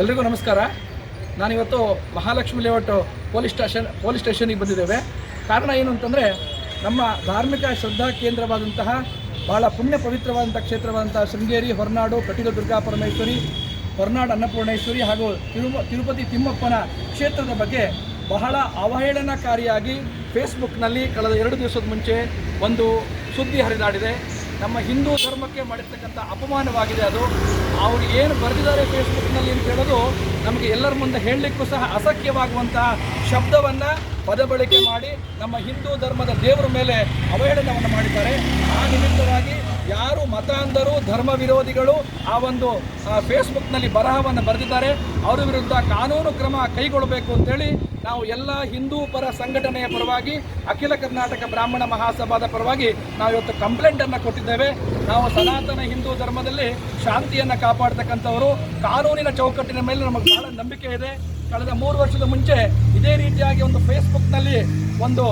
ಎಲ್ರಿಗೂ ನಮಸ್ಕಾರ. ನಾನಿವತ್ತು Mahalakshmi layout police station, police ಸ್ಟೇಷನಿಗೆ ಬಂದಿದ್ದೇವೆ. ಕಾರಣ ಏನು ಅಂತಂದರೆ, ನಮ್ಮ ಧಾರ್ಮಿಕ ಶ್ರದ್ಧಾ ಕೇಂದ್ರವಾದಂತಹ ಭಾಳ ಪುಣ್ಯ ಪವಿತ್ರವಾದಂಥ ಕ್ಷೇತ್ರವಾದಂತಹ ಶೃಂಗೇರಿ, ಹೊರನಾಡು ಕಟೀಲು ದುರ್ಗಾ ಪರಮೇಶ್ವರಿ, ಹೊರನಾಡು ಅನ್ನಪೂರ್ಣೇಶ್ವರಿ ಹಾಗೂ ತಿರುಮ, ತಿರುಪತಿ ತಿಮ್ಮಪ್ಪನ ಕ್ಷೇತ್ರದ ಬಗ್ಗೆ ಬಹಳ ಅವಹೇಳನಕಾರಿಯಾಗಿ ಫೇಸ್ಬುಕ್ನಲ್ಲಿ ಕಳೆದ ಎರಡು ದಿವಸದ ಮುಂಚೆ ಒಂದು ಸುದ್ದಿ ಹರಿದಾಡಿದೆ. ನಮ್ಮ ಹಿಂದೂ ಧರ್ಮಕ್ಕೆ ಮಾಡಿರ್ತಕ್ಕಂಥ ಅಪಮಾನವಾಗಿದೆ ಅದು. ಅವರು ಏನು ಬರೆದಿದ್ದಾರೆ ಫೇಸ್ಬುಕ್ನಲ್ಲಿ ಅಂತ ಹೇಳೋದು ನಮಗೆ ಎಲ್ಲರ ಮುಂದೆ ಹೇಳಲಿಕ್ಕೂ ಸಹ ಅಸಖ್ಯವಾಗುವಂತಹ ಶಬ್ದವನ್ನು ಪದಬಳಕೆ ಮಾಡಿ ನಮ್ಮ ಹಿಂದೂ ಧರ್ಮದ ದೇವರ ಮೇಲೆ ಅವಹೇಳನವನ್ನು ಮಾಡಿದ್ದಾರೆ. ಆ ನಿಮಿತ್ತವಾಗಿ ಯಾರು ಮತಾಂಧರು ಧರ್ಮ ವಿರೋಧಿಗಳು ಆ ಒಂದು ಫೇಸ್ಬುಕ್ನಲ್ಲಿ ಬರಹವನ್ನು ಬರೆದಿದ್ದಾರೆ, ಅವರ ವಿರುದ್ಧ ಕಾನೂನು ಕ್ರಮ ಕೈಗೊಳ್ಳಬೇಕು ಅಂತೇಳಿ ನಾವು ಎಲ್ಲ ಹಿಂದೂ ಪರ ಸಂಘಟನೆಯ ಪರವಾಗಿ, ಅಖಿಲ ಕರ್ನಾಟಕ ಬ್ರಾಹ್ಮಣ ಮಹಾಸಭಾದ ಪರವಾಗಿ ನಾವು ಇವತ್ತು ಕಂಪ್ಲೇಂಟನ್ನು ಕೊಟ್ಟಿದ್ದೇವೆ. ನಾವು ಸನಾತನ ಹಿಂದೂ ಧರ್ಮದಲ್ಲಿ ಶಾಂತಿಯನ್ನು ಕಾಪಾಡ್ತಕ್ಕಂಥವರು, ಕಾನೂನಿನ ಚೌಕಟ್ಟಿನ ಮೇಲೆ ನಮಗೆ ಬಹಳ ನಂಬಿಕೆ ಇದೆ. ಕಳೆದ ಮೂರು ವರ್ಷದ ಮುಂಚೆ ಇದೇ ರೀತಿಯಾಗಿ ಒಂದು ಫೇಸ್ಬುಕ್ನಲ್ಲಿ ಒಂದು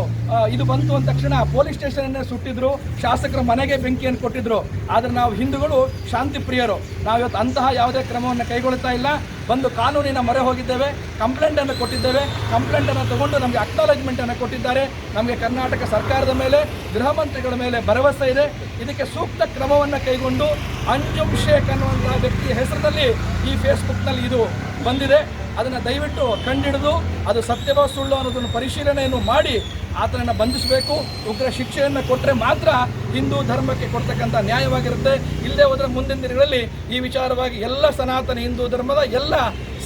ಇದು ಬಂತು ಅಂದ ತಕ್ಷಣ ಪೊಲೀಸ್ ಸ್ಟೇಷನನ್ನೇ ಸುಟ್ಟಿದ್ರು. ಶಾಸಕರ ಮನೆಗೆ ಬೆಂಕಿಯನ್ನು ಕೊಟ್ಟಿದ್ರು. ಆದರೆ ನಾವು ಹಿಂದೂಗಳು ಶಾಂತಿ ಪ್ರಿಯರು. ನಾವು ಇವತ್ತು ಅಂತಹ ಯಾವುದೇ ಕ್ರಮವನ್ನು ಕೈಗೊಳ್ತಾ ಇಲ್ಲ. ಬಂದು ಕಾನೂನಿನ ಮೊರೆ ಹೋಗಿದ್ದೇವೆ. ಕಂಪ್ಲೇಂಟನ್ನು ಕೊಟ್ಟಿದ್ದೇವೆ. ಕಂಪ್ಲೇಂಟನ್ನು ತಗೊಂಡು ನಮಗೆ ಅಕ್ನಾಲಜ್ಮೆಂಟನ್ನು ಕೊಟ್ಟಿದ್ದಾರೆ. ನಮಗೆ ಕರ್ನಾಟಕ ಸರ್ಕಾರದ ಮೇಲೆ, ಗೃಹ ಮಂತ್ರಿಗಳ ಮೇಲೆ ಭರವಸೆ ಇದೆ. ಇದಕ್ಕೆ ಸೂಕ್ತ ಕ್ರಮವನ್ನು ಕೈಗೊಂಡು ಅಂಜುಮ್ ಶೇಖ್ ಅನ್ನುವಂತಹ ವ್ಯಕ್ತಿಯ ಹೆಸರಿನಲ್ಲಿ ಈ ಫೇಸ್ಬುಕ್ನಲ್ಲಿ ಇದು ಬಂದಿದೆ. ಅದನ್ನು ದಯವಿಟ್ಟು ಕಂಡಿಡಿದು, ಅದು ಸತ್ಯವೋ ಸುಳ್ಳು ಅನ್ನೋದನ್ನು ಪರಿಶೀಲನೆಯನ್ನು ಮಾಡಿ ಆತನನ್ನು ಬಂಧಿಸಬೇಕು, ಉಗ್ರ ಶಿಕ್ಷೆಯನ್ನು ಕೊಟ್ಟರೆ ಮಾತ್ರ ಹಿಂದೂ ಧರ್ಮಕ್ಕೆ ಕೊಡ್ತಕ್ಕಂಥ ನ್ಯಾಯವಾಗಿರುತ್ತೆ. ಇಲ್ಲದೆ ಹೋದರೆ ಮುಂದಿನ ದಿನಗಳಲ್ಲಿ ಈ ವಿಚಾರವಾಗಿ ಎಲ್ಲ ಸನಾತನ ಹಿಂದೂ ಧರ್ಮದ ಎಲ್ಲ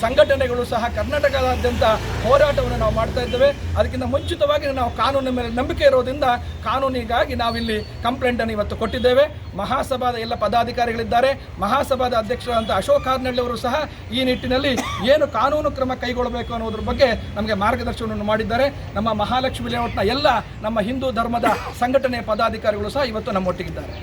ಸಂಘಟನೆಗಳು ಸಹ ಕರ್ನಾಟಕದಾದ್ಯಂತ ಹೋರಾಟವನ್ನು ನಾವು ಮಾಡ್ತಾ ಇದ್ದೇವೆ. ಅದಕ್ಕಿಂತ ಮುಂಚಿತವಾಗಿ ನಾವು ಕಾನೂನಿನ ಮೇಲೆ ನಂಬಿಕೆ ಇರೋದ್ರಿಂದ ಕಾನೂನಿಗಾಗಿ ನಾವಿಲ್ಲಿ ಕಂಪ್ಲೇಂಟನ್ನು ಇವತ್ತು ಕೊಟ್ಟಿದ್ದೇವೆ. ಮಹಾಸಭಾದ ಎಲ್ಲ ಪದಾಧಿಕಾರಿಗಳಿದ್ದಾರೆ. ಮಹಾಸಭಾದ ಅಧ್ಯಕ್ಷರಾದಂಥ ಅಶೋಕ್ ಹಾರ್ನಳ್ಳಿ ಅವರು ಸಹ ಈ ನಿಟ್ಟಿನಲ್ಲಿ ಏನು ಕಾನೂನು ಕ್ರಮ ಕೈಗೊಳ್ಳಬೇಕು ಅನ್ನೋದ್ರ ಬಗ್ಗೆ ನಮಗೆ ಮಾರ್ಗದರ್ಶನವನ್ನು ಮಾಡಿದ್ದಾರೆ. ನಮ್ಮ ಮಹಾಲಕ್ಷ್ಮಿ ಲೇಔಟ್ನ ಎಲ್ಲ ನಮ್ಮ ಹಿಂದೂ ಧರ್ಮದ ಸಂಘಟನೆಯ ಪದಾಧಿಕಾರಿಗಳು ಸಹ ಇವತ್ತು ನಮ್ಮೊಟ್ಟಿಗಿದ್ದಾರೆ.